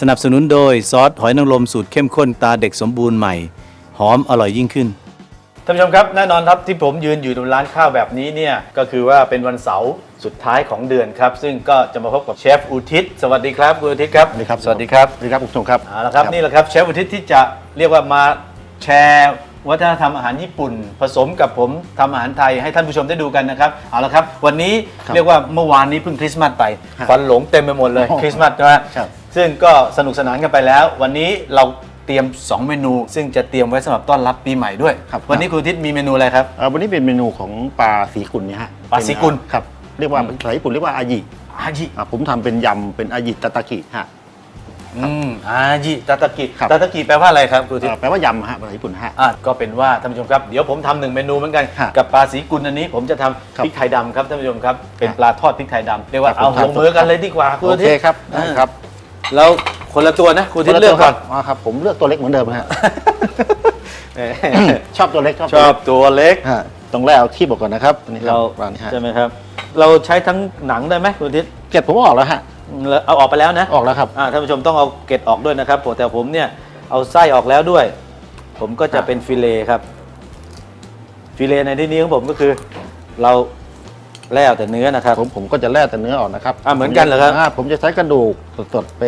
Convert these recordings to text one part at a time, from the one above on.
สนับสนุนโดยซอสหอยนางรมสูตรเข้มข้นตาเด็กสมบูรณ์ใหม่ หอมอร่อยยิ่งขึ้น ท่านผู้ชมครับแน่นอนครับที่ผมยืนอยู่ตรงร้านข้าวแบบนี้เนี่ยก็คือว่าเป็นวันเสาร์สุดท้ายของเดือนครับ ซึ่งก็จะมาพบกับเชฟอุทิศสวัสดีครับคุณอุทิศครับสวัสดีครับ สวัสดีครับสวัสดีครับคุณผู้ชมครับเอาละครับนี่แหละครับเชฟอุทิศที่จะเรียกว่ามาแชร์วัฒนธรรมอาหารญี่ปุ่น ผสมกับผมทำอาหารไทยให้ท่านผู้ชมได้ดูกันนะครับเอาละครับ วันนี้ครับเรียกว่าเมื่อวานนี้เพิ่งคริสต์มาสไปครับควันหลงเต็มไปหมดเลยโอ้โหคริสต์มาสนะฮะครับ ซึ่งก็สนุกสนานกันไปแล้ว วันนี้เราเตรียม 2 เมนู ซึ่งจะเตรียมไว้สำหรับต้อนรับปีใหม่ด้วย ครับ วันนี้คุณอุทิศมีเมนูอะไรครับ เอ่อวันนี้เป็นเมนูของปลาสีกุลเนี่ยฮะปลาสีกุล เป็นครับ เรียกว่าภาษาญี่ปุ่นเรียกว่าอายิอาจิอะผมทำเป็นยำเป็นอายิตาตากิฮะ อืมอาจิตาตากิครับ ตาตากิแปลว่าอะไรครับคุณอุทิศ เอ่อแปลว่ายำฮะภาษาญี่ปุ่นฮะ อะก็เป็นว่าท่านผู้ชมครับ เดี๋ยวผมทำหนึ่งเมนูเหมือนกัน ฮะกับปลาสีกุลอันนี้ผมจะทำครับพริกไทยดำครับท่านผู้ชมครับ เป็นฮะปลาทอดพริกไทยดำเรียกว่าครับเอาผมลงมือกันเลยดีกว่าคุณโออาทิเคตย์ครับได้ครับ แล้วคนละตัวนะคุณอาทิตย์เลือกก่อนอ๋อครับผมเลือกตัวเล็กเหมือนเดิมฮะแหมชอบตัวเล็กชอบตัวเล็กฮะต้องแล่เอาขี้บอกก่อนนะครับอันนี่ครับเราปลานี่ฮะใช่ไหมครับ เราใช้ทั้งหนังได้ไหมคุณอาทิตย์เกล็ดผมออกแล้วฮะแล้วเอาออกไปแล้วนะออกแล้วครับ อ่าท่านผู้ชมต้องเอาเกล็ดออกด้วยนะครับแต่ผมเนี่ยเอาไส้ออกแล้วด้วย ผมก็จะครับ เป็นฟิเลต์ครับ ฟิเลต์ในที่นี้ของผมก็คือ เรา แล้วแต่เนื้อนะครับ ผมผมก็จะแล่แต่เนื้อออกนะครับอะเหมือนกันเหรอครับาผมจะใช้กระดูกสดๆไป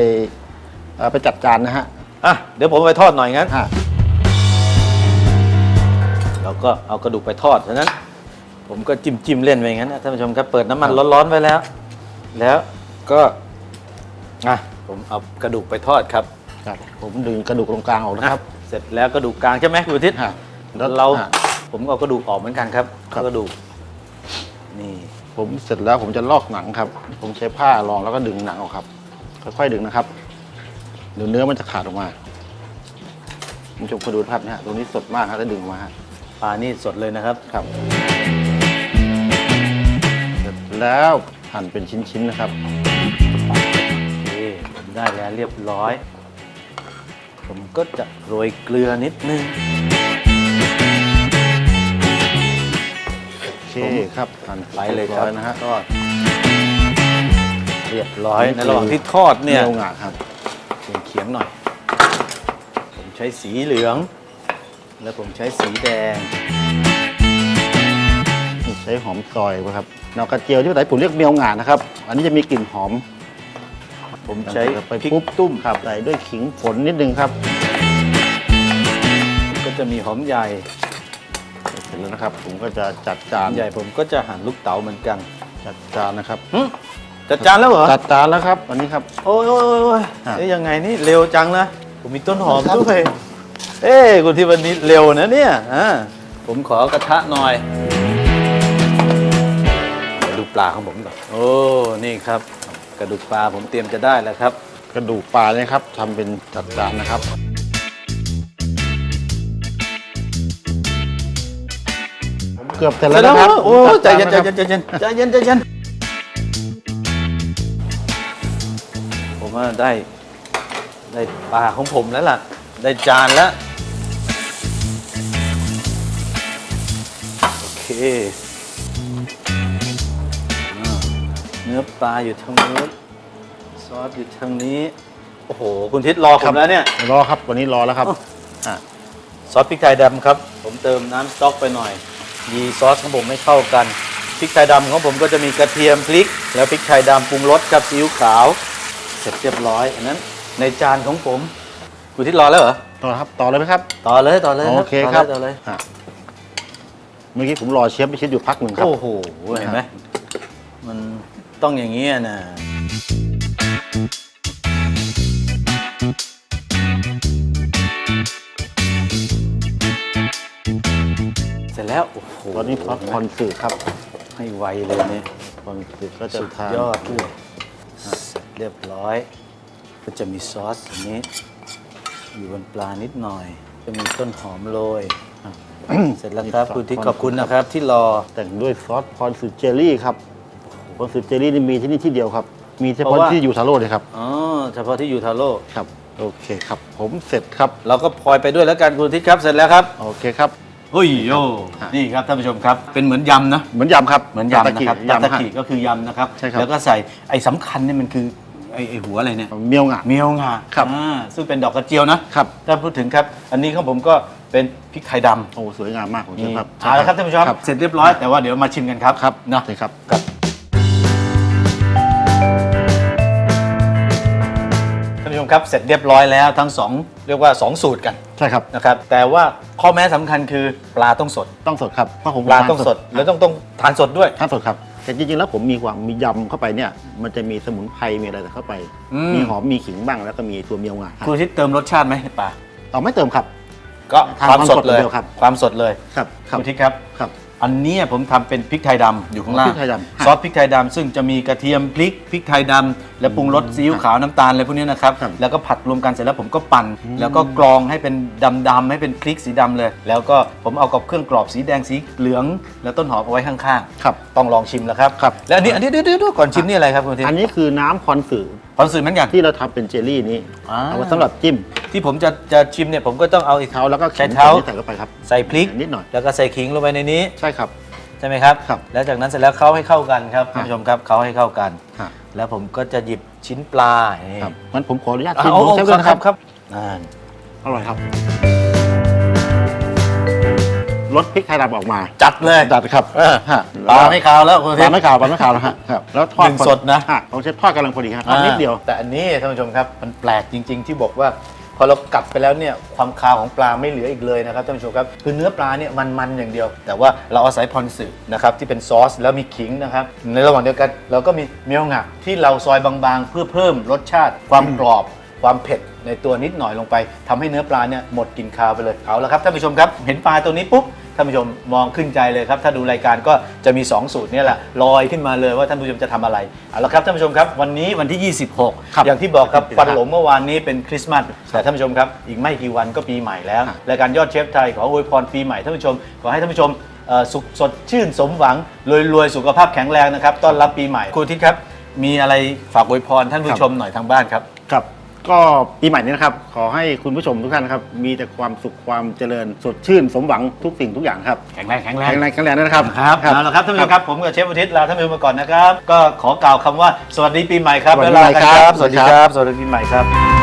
เอ่อไปจัดจานนะฮะอะเดี๋ยวผมเอาไปทอดหน่อยงั้นฮะเราก็เอากระดูกไปทอดฉะนั้น ผมก็จิ้มจิ้มๆเล่นไปอย่างนั้นนะท่านผู้ชมครับเปิดน้ำมันร้อนๆไว้แล้ว แล้วก็อะผมเอากระดูกไปทอดครับครับผมดึงกระดูกตรงกลางออกนะครับอะเสร็จแล้วกระดูกกลางใช่ไหมคุณอาทิตย์ฮะเราฮะผมเอากระดูกออกเหมือนกันครับครับ กระดูก นี่ ผมเสร็จแล้วผมจะลอกหนังครับ ผมใช้ผ้ารองแล้วก็ดึงหนังออกครับ ค่อยๆดึงนะครับเดี๋ยวเนื้อมันจะขาดออกมาคุณผู้ชมคุณดูภาพนะฮะตรงนี้สดมากครับถ้าดึงออกมาฮะปลานี่สดเลยนะครับ ครับ เสร็จแล้วหั่นเป็นชิ้นๆนะครับโอเคผมได้แล้วเรียบร้อย ผมก็จะโรยเกลือนิดนึง โอเคครับหั่นไปเลยครับรีบร้อนะฮะทอดเรียบร้อยในระหว่างที่ทอดเนี่ยเนื้องาครับเขียงเขียงหน่อย ผมใช้สีเหลือง แล้วผมใช้สีแดงใช้หอมซอยนะครับนอกกระเจียวที่ภาษาญี่ปุ่นเรียกเมียวงานะครับ อันนี้จะมีกลิ่นหอม ผมใช้ไปพริกปุ๊บตุ้มครับใส่ด้วยขิงฝนนิดนึงครับ ก็จะมีหอมใหญ่ เสร็จแล้วนะครับ ผมก็จะจัดจาหอนมใหญ่ผมก็จะหั่นลูกเต๋าเหมือนกันจัดจานนะครับหึจัดจานแล้วเหรอ จัดจานแล้วครับอันนี้ครับ โอ้ยโอ้ยโอ้ยโอ้ยฮะเอ๊ยยังไงนี่เร็วจังนะ ผมมีต้นหอมครับ ด้วย เอ้ยคุณที่วันนี้เร็วนะเนี่ยอ่าผมขอกระทะหน่อยเดี๋ยวดูปลาของผมก่อนโอ้ นี่ครับ กระดูกปลาผมเตรียมจะได้แล้วครับ กระดูกปลาเนี่ยครับทำเป็นจัดจานนะครับ เกือบเสร็จแล้วนะครับโอ้ผมใจจัดเย็นจาใจแล้วเย็นครับใจเย็นใจเย็นใจเย็นผมว่าได้ได้ปลาของผมแล้วล่ะ ได้จานแล้ว โอเคอ่าเนื้อปลาอยู่ทางนู้นซอสอยู่ทางนี้ โอ้โห คุณทิศรอผมแล้วเนี่ย รอครับ วันนี้รอแล้วครับอ้าวอะซอสพริกไทยดำครับ ผมเติมน้ำสต๊อกไปหน่อย ยีซอสของผมไม่เข้ากันพริกไทยดำของผมก็จะมีกระเทียมพริก แล้วพริกไทยดำปรุงรสกับซีอิ๊วขาว เสร็จเรียบร้อย อันนั้นในจานของผมคุณทิศรอแล้วเหรอต่อครับต่อเลยไหมครับ ต่อเลยต่อเลยโอเคครับต่อเลยอะเมื่อกี้ผมรอเชฟไปชิดอยู่พักหนึ่งคต่อรับเลยโอ้โหเห็นไหมมันต้องอย่างนี้อะนะเสร็จแล้วโอ้โห ตอนนี้ซอสคอนสึครับ ให้ไวเลยเนี่ยคอนสึก็จะสุดทานยอดด้วยอะเสร็จเรียบร้อย ก็จะมีซอสอันนี้ อยู่บนปลานิดหน่อย จะมีต้นหอมโรยอะเสร็จแล้วครับคุณที่ขอบคุณนะครับที่รอแต่งด้วยซอสคอนสึเจลลี่ครับคอนสึเจลลี่นี่มีที่นี่ที่เดียวครับ มีเฉเพพาะราะว่าที่ยูทาโร่เลยครับอ๋อเฉพาะที่ยูทาโร่ครับโอเคครับ ผมเสร็จครับ เราก็พลอยไปด้วยแล้วกันคุณทิศครับเสร็จแล้วครับ โอเคครับ เฮ้ยโยฮะนี่ครับท่านผู้ชมครับ เป็นเหมือนยำนะ เหมือนยำครับเหมือนยำนะครับยำตาตะฮะกิก็คือยำนะครับใช่ครับ แล้วก็ใส่ไอ้สำคัญเนี่ยมันคือไออ้ไอ้หัวอะไรเนี่ยเมียวหงาเมียวงาครับอ่าซึ่งเป็นดอกกระเจียวนะครับถ้าพูดถึงครับ อันนี้ของผมก็เป็นพริกไทยดำโอ้สวยงามมากของเชฟนี่ครับเอาละครับท่านผู้ชมครับเสร็จเรียบร้อยแต่ว่าเดี๋ยวมาชิมกันครับครับเนาะใช่ครับ ครับท่านผู้ชมครับเสร็จเรียบร้อยแล้วทั้งสองเรียกว่าสองสูตรกันใช่ครับ นะครับแต่ว่าข้อแม้สำคัญคือปลาต้องสด ต้องสดครับเพราะผมปลาต้องสดแล้วต้องต้องทานสดด้วยทานสดครับ แต่จริงๆแล้วผมมีความมียำเข้าไปเนี่ย มันจะมีสมุนไพรมีอะไรเข้าไป อืม มีหอมมีขิงบ้างแล้วก็มีตัวเมียวงาครูทิศเติมรสชาติไหมให้ปลาเอาไม่เติมครับ ก็ทานความสดความสดเลยเดียวครับความสดเลย ครับครูทิศครับ ครับ อันเนี้ยผมทำเป็นพริกไทยดำอยู่ข้างล่างพริกไทยดำซอสพริกไทยดำซึ่งจะมีกระเทียมพริกพริกไทยดำและปรุงรสซีอิ๊วขาวน้ำตาลอะไรพวกเนี้ยนะครับครับ แล้วก็ผัดรวมกันเสร็จแล้วผมก็ปั่น แล้วก็กรองให้เป็นดำๆให้เป็นพริกสีดำเลย แล้วก็ผมเอากับเครื่องกรอบสีแดงสีเหลือง แล้วต้นหอมเอาไว้ข้างครับๆต้องลองชิมแล้วครับ ครับ แล้วอันนี้อันนี้เดี๋ยวเดี๋ยวเดี๋ยวก่อนชิมนี่อะไรครับคุณทิศอันนี้คือน้ำคอนสื่อคอนสึเหมือนกัน ที่เราทำเป็นเจลลี่นี้อ่า เอาไว้สำหรับจิ้ม ที่ผมจะจะชิมเนี่ยผมก็ต้องเอาอีกเท้าแล้วก็ใช้ขิงเท้าที่ใส่เข้าไปครับใส่พริกนิดหน่อยแล้วก็ใส่ขิงลงไปในนี้ใช่ครับ ใช่ไหมครับ ครับแล้วจากนั้นเสร็จแล้วเข้าให้เข้ากันครับครับท่านผู้ชมครับเข้าให้เข้ากัน ฮะแล้วผมก็จะหยิบชิ้นปลานี่ครับงั้นผมขออนุญาตเอาชิมเอาของเชฟคด้รัวยบนะคครัรับบครับอ่าอร่อยครับรสพริกไทยดำออกมาจัดเลยจัดครับเออฮะปลาไม่คาวแล้วคุณปทิลาพย์ไม่ขาวปลาไม่ขาวแล้วฮะครับแล้วทอดหนึ่งสดนะ ฮของเชฟทอดกำลังพอดีครับทอดนิดเดียว แต่อันนี้ท่านผู้ชมครับมันแปลกจริง ๆ ที่บอกว่า พอเรากัดไปแล้วเนี่ยความคาวของปลาไม่เหลืออีกเลยนะครับท่านผู้ชมครับคือเนื้อปลาเนี่ยมันๆอย่างเดียว แต่ว่าเราอาศัยพรสึนะครับที่เป็นซอสแล้วมีขิงนะครับในระหว่างเดียวกันเราก็มีเมียวงะที่เราซอยบางๆ เพื่อเพิ่มรสชาติ ความกรอบ ความเผ็ดในตัวนิดหน่อยลงไปทำให้เนื้อปลาเนี่ยหมดกลิ่นคาวไปเลยเอาละครับท่านผู้ชมครับ เห็นปลาตัวนี้ปุ๊บ ท่านผู้ชมมองขึ้นใจเลยครับถ้าดูรายการก็จะมี 2 สูตรเนี่ยแหละลอยขึ้นมาเลยว่าท่านผู้ชมจะทำอะไรเอาละครับท่านผู้ชมครับ วันนี้วันที่ 26ครับอย่างที่บอกครับครับฟันหลงเมื่อวานนี้เป็นคริสต์มาสแต่ท่านผู้ชมครับอีกไม่กี่วันก็ปีใหม่แล้วครับรายการยอดเชฟไทยขออวยพรปีใหม่ท่านผู้ชมขอให้ท่านผู้ชมเอ่อสุขสดชื่นสมหวังรวยๆสุขภาพแข็งแรงนะครับต้อนรับปีใหม่ครูทิศครับ มีอะไรฝากอวยพรท่านผู้ชมหน่อยทางบ้านครับ ครับ ก็ปีใหม่นี้นะครับ ขอให้คุณผู้ชมทุกท่านนะครับ มีแต่ความสุขความเจริญสดชื่น สมหวังทุกสิ่งทุกอย่างครับแข็งแรงแข็งแรงแข็งแรงแข็งแรงนะครับครับเอาละครับท่านผู้ชมครับผมกับเชฟอุทิศลาท่านผู้ชมมาก่อนนะครับ ก็ขอกล่าวคำว่าสวัสดีปีใหม่ครับสวัสดีแล้วลากันครับ สวัสดีครับสวัสดีปีใหม่ครับ